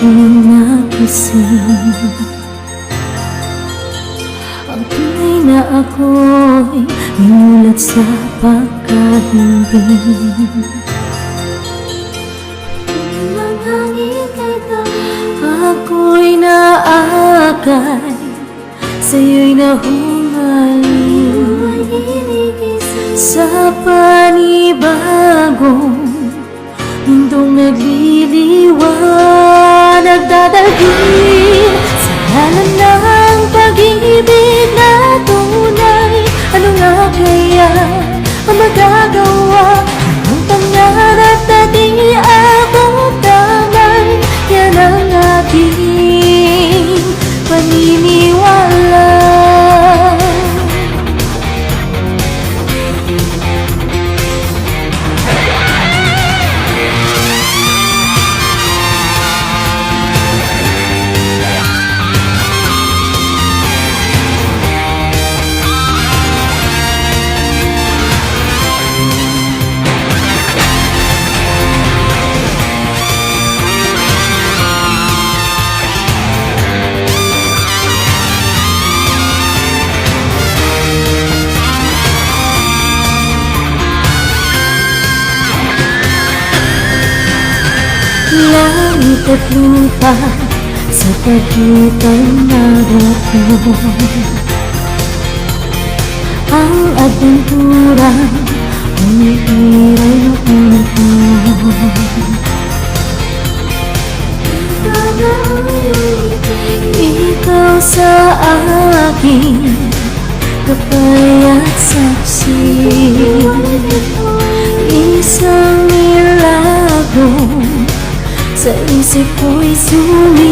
gigising Ang tunay na ako'y Minulat sa pagkahimbing Manangin kita Ako'y naakay Sa'yo'y nahumaling. Sa panibagong Mundong nagliliwanag Dadalhin at lupa sa pagitan narating Ang adventura umiiray noon Ikaw sa akin Kapaya't saksi isip ko'y sumibig